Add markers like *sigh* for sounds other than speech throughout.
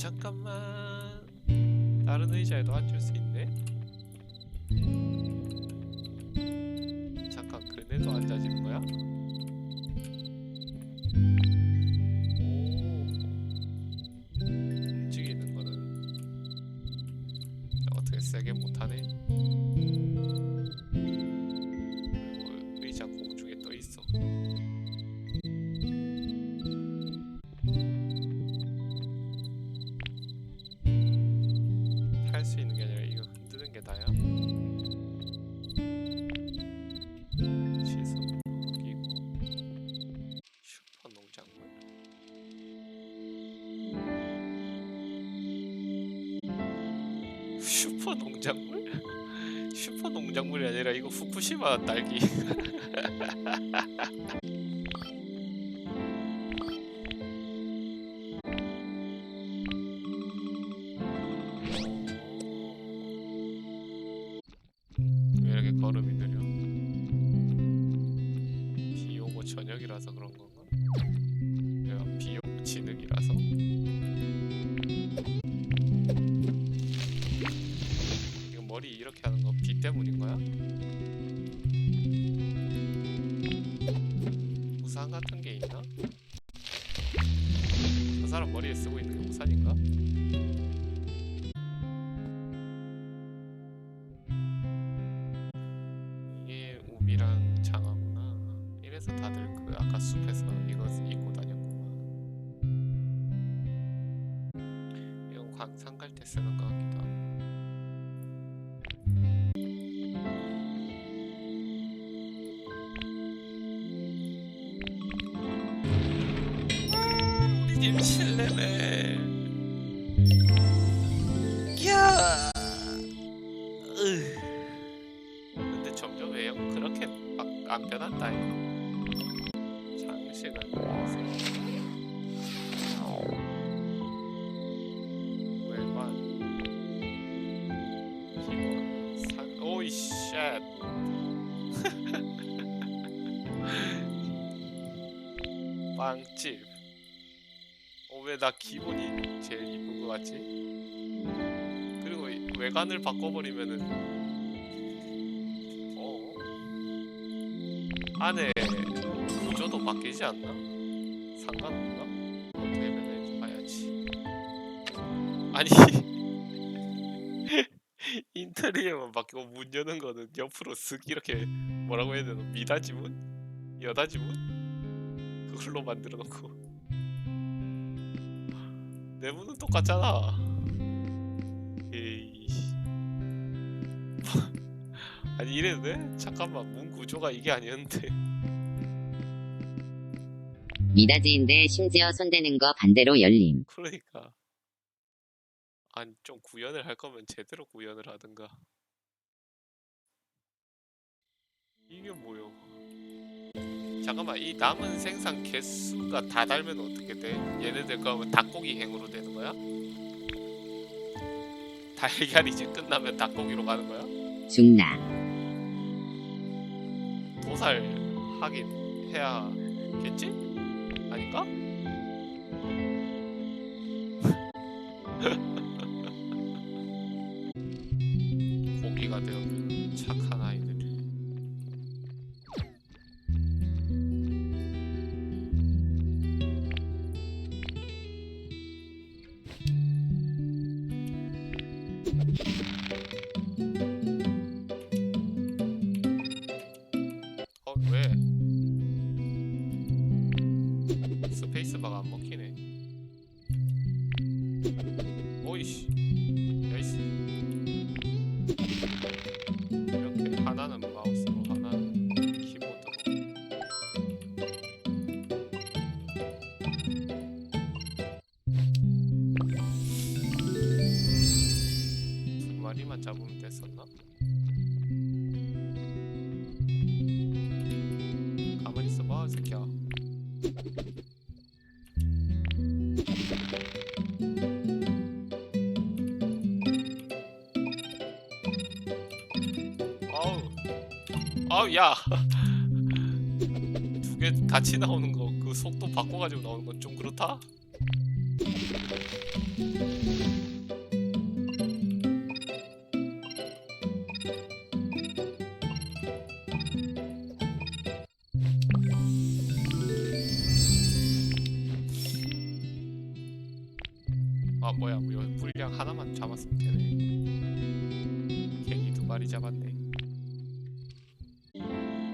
잠깐만 다른 의자에도 앉을 수 있네 잠깐 그네도 앉아지는 거야? 게 다야. 시선 누르기고 슈퍼 농작물. 슈퍼 농작물? *laughs* 슈퍼 농작물이 아니라 이거 후쿠시마 딸기. *laughs* 저녁이라서 그런 그 아까 숲에서 이거 입고 다녔구만. 이건 광산 갈 때 쓰는 것 같기도 하고. 아, 우리 집 실내네. 빵집 어 왜 나 기본이 제일 이쁜 거 같지? 그리고 이 외관을 바꿔버리면은 어 안에 구조도 바뀌지 않나? 상관없나? 어떻게 변할지 봐야지. 아니 *laughs* 인테리어만 바뀌고 문 여는 거는 옆으로 쓱 이렇게 뭐라고 해야 되나? 미닫이 문? 여닫이 문? 그걸로 만들어 놓고 내문은 똑같잖아. 에이. *laughs* 아니 이래도 돼? 잠깐만 문 구조가 이게 아니었는데 미닫이인데 심지어 손대는 거 반대로 열림. 그러니까 아니 좀 구현을 할 거면 제대로 구현을 하든가 이게 뭐요 잠깐만 이 남은 생산 개수가 다 달면 어떻게 돼? 얘네들 그러면 닭고기 행으로 되는 거야? 달걀이 이제 끝나면 닭고기로 가는 거야? 중나. 도살 하긴 해야겠지? 아닌가? *laughs* 됐었나? 가만히 있어봐, 이 새끼야. 아우, 아우, 야. *laughs* 두 개 같이 나오는 거, 그 속도 바꿔가지고 나오는 건 좀 그렇다? 뭐야. 뭐 물량 하나만 잡았으면 되네. 갱이 두 마리 잡았네.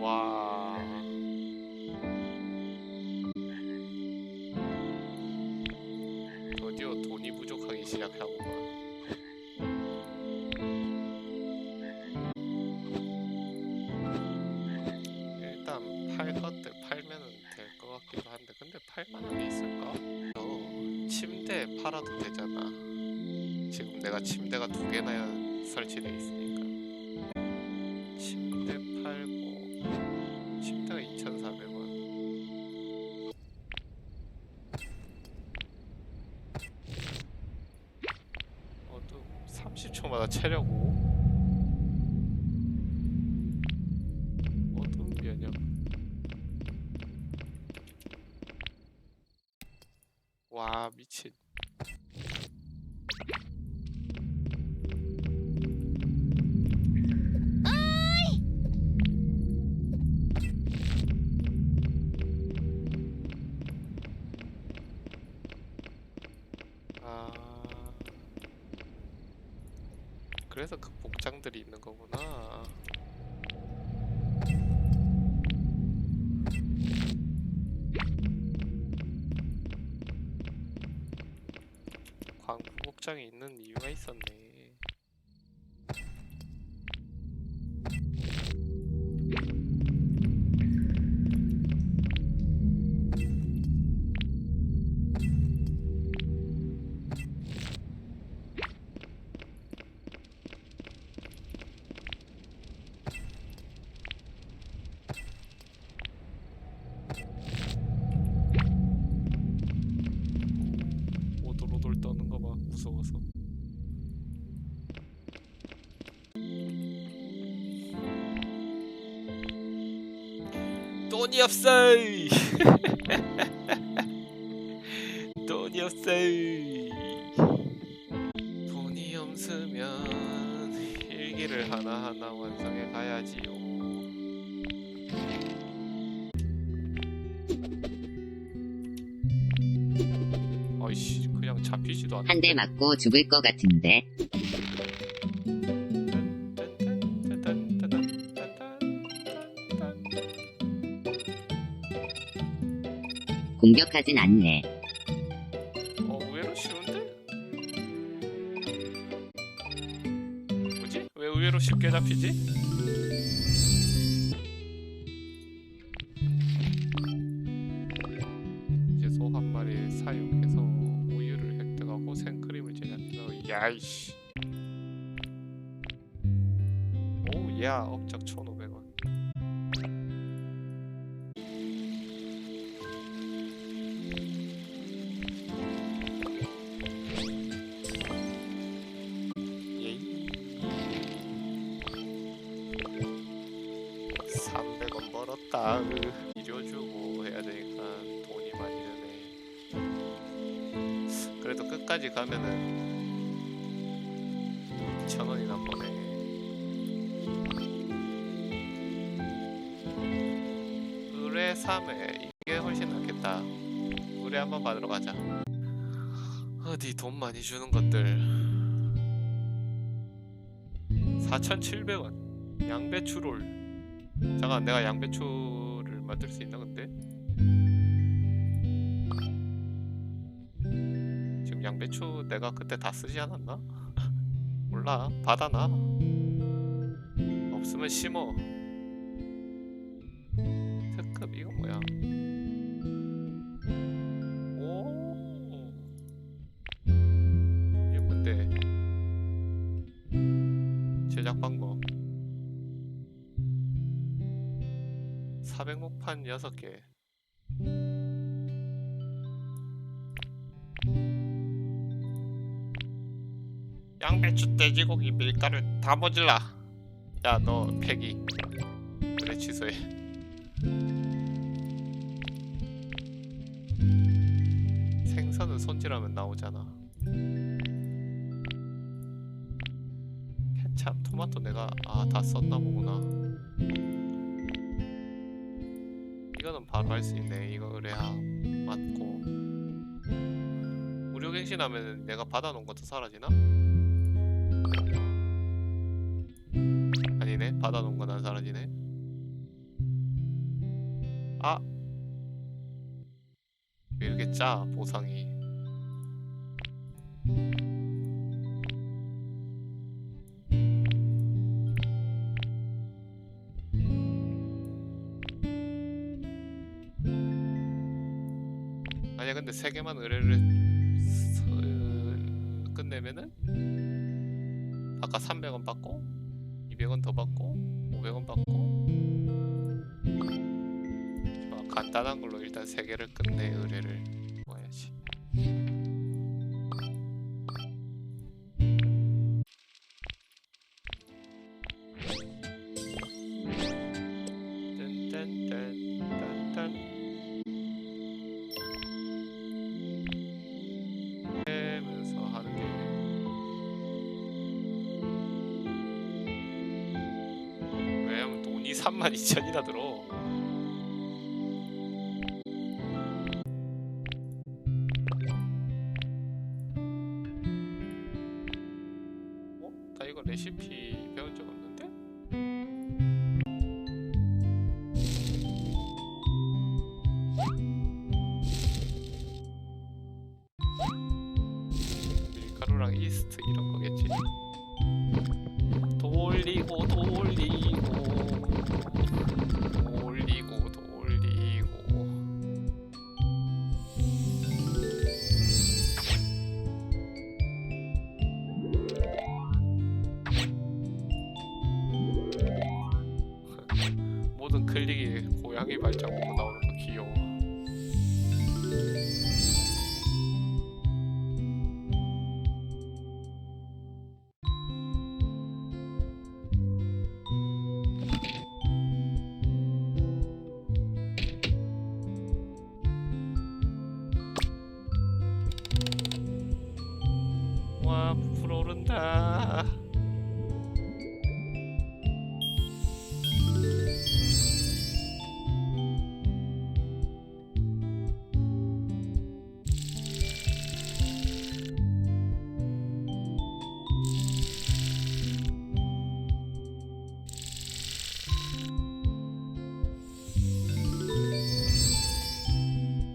와. 드디어 돈이 부족하기 시작하고만 일단 팔 것들 팔면은 될 것 같기도 한데 근데 팔만한 게 있을까? 어, 침대 팔아도 되잖아. 내가 침대가 두 개나 설치돼 있으니까. 침대 팔고 침대가 2,400원. 어또 30초마다 채려고. 어떤 면역? 와 미친. 광부 복장이 있는 이유가 있었네. 떠는 거 봐 무서워서. 돈이 없어. *laughs* 돈이 없어. 대 맞고 죽을 것 같은데 공격하진 않네. 어 의외로 쉬운데? 뭐지? 왜 의외로 쉽게 잡히지? 가면은 2,000원이나 버네 의뢰 3회 이게 훨씬 낫겠다. 의뢰 한번 받으러 가자. 어디 돈 많이 주는 것들. 4,700원. 양배추롤. 잠깐 내가 양배추를 만들 수 있나 근데? 지금 양배추 내가 그때 다 쓰지 않았나? *laughs* 몰라. 받아놔. 없으면 심어. 특급? 이거 뭐야? 오! 이게 뭔데? 제작 방법. 400목판 6개 배추 돼지고기 밀가루 다 모질라. 야 너 폐기. 그래 취소해. 생선은 손질하면 나오잖아. 케찹 토마토 내가 아 다 썼나 보구나. 이거는 바로 할 수 있네. 이거 의뢰함 맞고. 무료 갱신하면 내가 받아놓은 것도 사라지나? 아니네. 받아놓은 건 안 사라지네. 아! 왜 이렇게 짜 보상이? 아니야 근데 세 개만 의뢰를 서- 끝내면은 아까 300원 받고 200원 더 받고 500원 받고. 좋아 간단한 걸로 일단 세 개를 끝내 의뢰를 모아야지. 딴딴딴딴딴 돈이 32,000이나 들어 어? 나 이거 레시피 배운 적 없는데? 밀가루랑 이스트 이런 거겠지? 돌리고 돌리고 오른다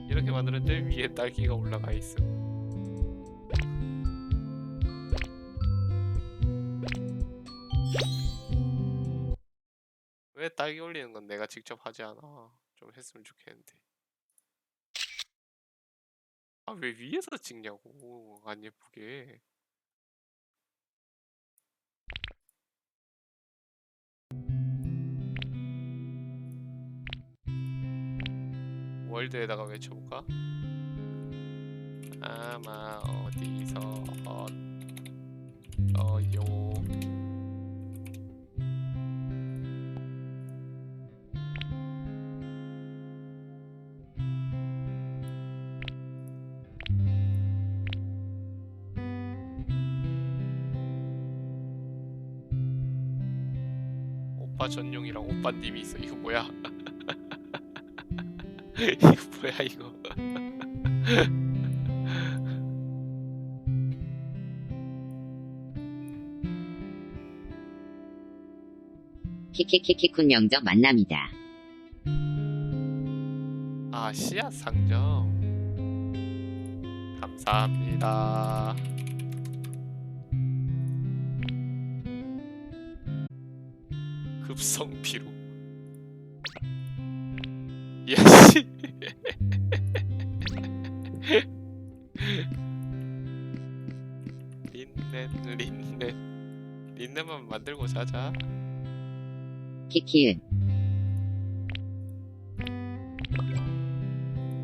이렇게 만드는데 위에 딸기가 올라가 있어 딸기 올리는 건 내가 직접 하지 않아? 좀 했으면 좋겠는데. 아, 왜 위에서 찍냐고. 안 예쁘게. 월드에다가 외쳐볼까? 아마 어디서 어요 오빠 전용이랑 오빠님이 있어. 이거 뭐야? *laughs* 이거 뭐야 이거? *laughs* 키키키키쿤 영적 만남이다. 아 씨앗 상점. 감사합니다. 급성 피로. 야씨. 린넨 린넨 린넨만 만들고 자자. 키키은.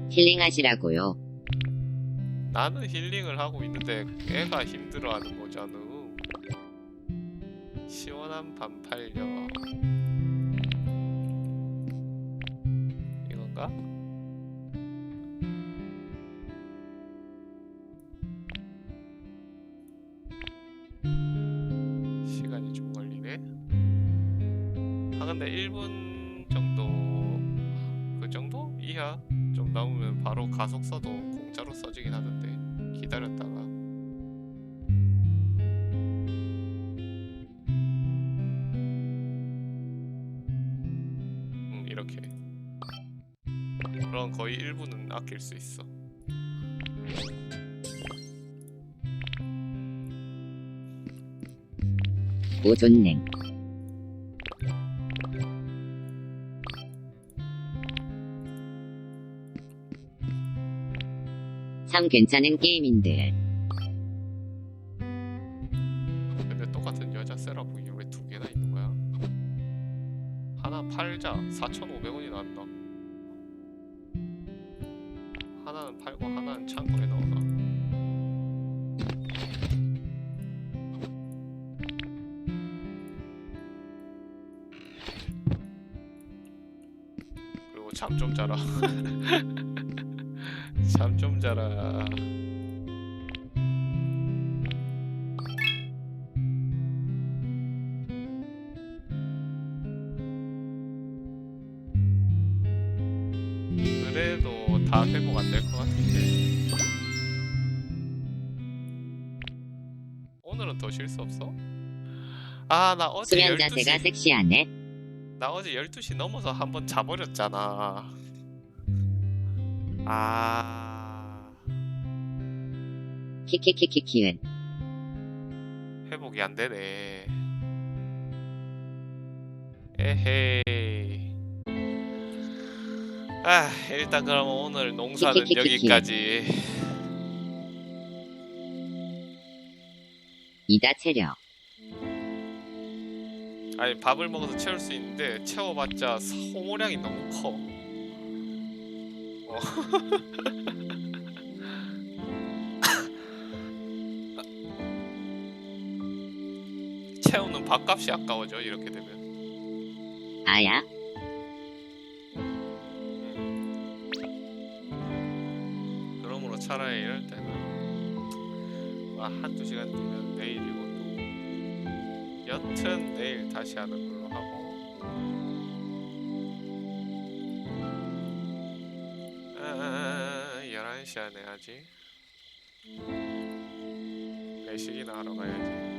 힐링하시라고요. 나는 힐링을 하고 있는데 애가 힘들어하는 거잖아. 시원한 반팔려. 이건가? 시간이 좀 걸리네. 아 근데 1분 정도 그 정도 이하 좀 남으면 바로 가속 써도 공짜로 써지긴 하던데 기다렸다가 수 있어 오존냉. 참 괜찮은 게임인들. 근데 잠 좀 자라 그래도 다 회복 안 될 것 같은데 오늘은 더 쉴 수 없어? 아 나 어제 수면 12시 자세가 섹시하네. 나 어제 12시 넘어서 한번 자버렸잖아 아 키키키키키은. 회복이 안 되네 에헤이 아 일단 그럼 오늘 농사는 키키키키키. 여기까지 이다 체력. 아니 밥을 먹어서 채울 수 있는데 채워봤자 소모량이 너무 커. 어. *laughs* 채우는 밥값이 아까워져 이렇게 되면. 아야. 음. 그러므로 차라리 이럴 때는 아, 한두 시간 뒤면 내일이고 또 여튼 내일 다시 하는 걸로 시 안에 하지. 4시기나 하러 가야지